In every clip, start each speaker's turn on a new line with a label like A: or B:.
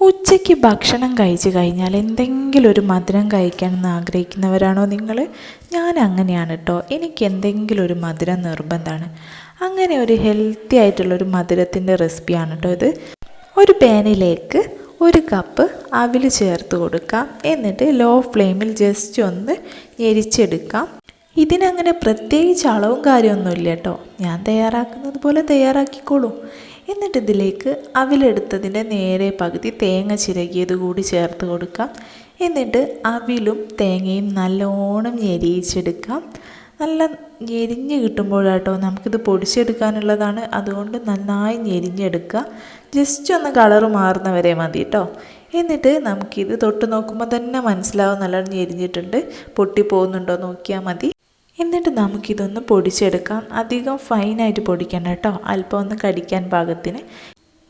A: ഉച്ചയ്ക്ക് ഭക്ഷണം കഴിച്ചു കഴിഞ്ഞാൽ എന്തെങ്കിലും ഒരു മധുരം കഴിക്കണമെന്ന് ആഗ്രഹിക്കുന്നവരാണോ നിങ്ങൾ? ഞാൻ അങ്ങനെയാണ് കേട്ടോ എനിക്ക് എന്തെങ്കിലും ഒരു മധുരം നിർബന്ധമാണ്. അങ്ങനെ ഒരു ഹെൽത്തി ആയിട്ടുള്ളൊരു മധുരത്തിന്റെ റെസിപ്പിയാണ് കേട്ടോ ഇത്. ഒരു പാനിലേക്ക് ഒരു കപ്പ് അവിൽ ചേർത്ത് കൊടുക്കാം. എന്നിട്ട് ലോ ഫ്ലെയിമിൽ ജസ്റ്റ് ഒന്ന് ഞെരിച്ചെടുക്കാം. ഇതിനങ്ങനെ പ്രത്യേകിച്ച് അളവും കാര്യമൊന്നുമില്ല കേട്ടോ ഞാൻ തയ്യാറാക്കുന്നത് പോലെ തയ്യാറാക്കിക്കോളൂ. എന്നിട്ട് ഇതിലേക്ക് അവിലെടുത്തതിന്റെ നേരെ പകുതി തേങ്ങ ചിരകിയത് കൂടി ചേർത്ത് കൊടുക്കാം. എന്നിട്ട് അവിലും തേങ്ങയും നല്ലോണം ഞെരിയിച്ചെടുക്കാം. നല്ല ഞെരിഞ്ഞ് കിട്ടുമ്പോഴാട്ടോ നമുക്കിത് പൊടിച്ചെടുക്കാനുള്ളതാണ്. അതുകൊണ്ട് നന്നായി ഞെരിഞ്ഞെടുക്കുക. ജസ്റ്റ് ഒന്ന് കളറ് മാറുന്നവരെ മതി കേട്ടോ എന്നിട്ട് നമുക്കിത് തൊട്ട് നോക്കുമ്പോൾ തന്നെ മനസ്സിലാവും. നല്ലോണം ഞെരിഞ്ഞിട്ടുണ്ട്. പൊട്ടി പോകുന്നുണ്ടോ നോക്കിയാൽ മതി. എന്നിട്ട് നമുക്കിതൊന്ന് പൊടിച്ചെടുക്കാം. അധികം ഫൈനായിട്ട് പൊടിക്കണ്ട കേട്ടോ. അല്പം ഒന്ന് കടിക്കാൻ പാകത്തിന്.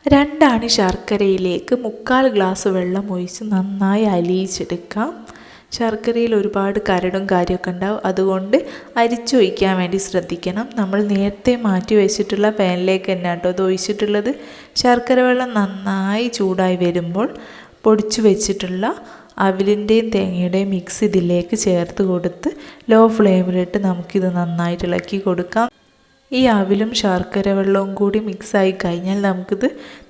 A: രണ്ടാണി ശർക്കരയിലേക്ക് മുക്കാൽ ഗ്ലാസ് വെള്ളം ഒഴിച്ച് നന്നായി അലിയിച്ചെടുക്കാം. ശർക്കരയിൽ ഒരുപാട് കരടും കാര്യമൊക്കെ ഉണ്ടാവും. അതുകൊണ്ട് അരിച്ചൊഴിക്കാൻ വേണ്ടി ശ്രദ്ധിക്കണം. നമ്മൾ നേരത്തെ മാറ്റി വെച്ചിട്ടുള്ള പാനിലേക്ക് തന്നെ കേട്ടോ അത് ഒഴിച്ചിട്ടുള്ളത്. ശർക്കര വെള്ളം നന്നായി ചൂടായി വരുമ്പോൾ പൊടിച്ചു വെച്ചിട്ടുള്ള അവിലിന്റെയും തേങ്ങയുടെയും മിക്സ് ഇതിലേക്ക് ചേർത്ത് കൊടുത്ത് ലോ ഫ്ലെയിമിലിട്ട് നമുക്കിത് നന്നായിട്ട് ഇളക്കി കൊടുക്കാം. ഈ അവിലും ശർക്കര വെള്ളവും കൂടി മിക്സായി കഴിഞ്ഞാൽ നമുക്കിത്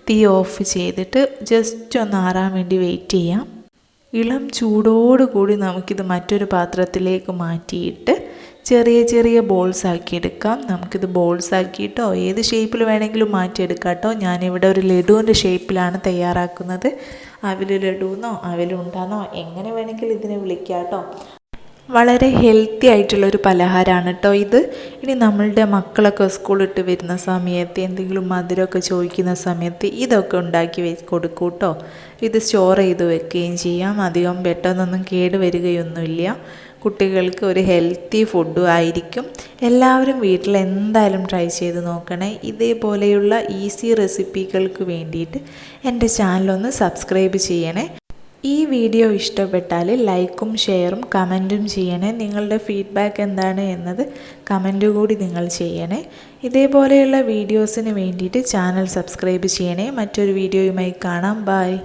A: തീ ഓഫ് ചെയ്തിട്ട് ജസ്റ്റ് ഒന്ന് ആറാൻ വേണ്ടി വെയിറ്റ് ചെയ്യാം. ഇളം ചൂടോടുകൂടി നമുക്കിത് മറ്റൊരു പാത്രത്തിലേക്ക് മാറ്റിയിട്ട് ചെറിയ ചെറിയ ബോൾസ് ആക്കി എടുക്കാം നമുക്കിത് ബോൾസ് ആക്കിയിട്ടോ ഏത് ഷേപ്പിൽ വേണമെങ്കിലും മാറ്റിയെടുക്കാം കേട്ടോ ഞാനിവിടെ ഒരു ലഡുവിന്റെ ഷേപ്പിലാണ് തയ്യാറാക്കുന്നത്. അവിൽ ലഡുവെന്നോ അവിലുണ്ടാന്നോ എങ്ങനെ വേണമെങ്കിലും ഇതിനെ വിളിക്കാം കേട്ടോ വളരെ ഹെൽത്തി ആയിട്ടുള്ളൊരു പലഹാരമാണ് കേട്ടോ ഇത്. ഇനി നമ്മളുടെ മക്കളൊക്കെ സ്കൂളിട്ട് വരുന്ന സമയത്ത് എന്തെങ്കിലും മധുരമൊക്കെ ചോദിക്കുന്ന സമയത്ത് ഇതൊക്കെ ഉണ്ടാക്കി വെച്ച് കൊടുക്കൂ കേട്ടോ ഇത് സ്റ്റോർ ചെയ്ത് വെക്കുകയും ചെയ്യാം. അധികം പെട്ടെന്നൊന്നും കേട് വരികയൊന്നുമില്ല. കുട്ടികൾക്ക് ഒരു ഹെൽത്തി ഫുഡും ആയിരിക്കും. എല്ലാവരും വീട്ടിൽ എന്തായാലും ട്രൈ ചെയ്ത് നോക്കണേ. ഇതേപോലെയുള്ള ഈസി റെസിപ്പികൾക്ക് വേണ്ടിയിട്ട് എന്റെ ചാനലൊന്ന് സബ്സ്ക്രൈബ് ചെയ്യണേ. ഈ വീഡിയോ ഇഷ്ടപ്പെട്ടാൽ ലൈക്കും ഷെയറും കമന്റും ചെയ്യണേ. നിങ്ങളുടെ ഫീഡ്ബാക്ക് എന്താണ് എന്നത് കമന്റ് കൂടി നിങ്ങൾ ചെയ്യണേ. ഇതേപോലെയുള്ള വീഡിയോസിന് വേണ്ടിയിട്ട് ചാനൽ സബ്സ്ക്രൈബ് ചെയ്യണേ. മറ്റൊരു വീഡിയോയുമായി കാണാം. ബായ്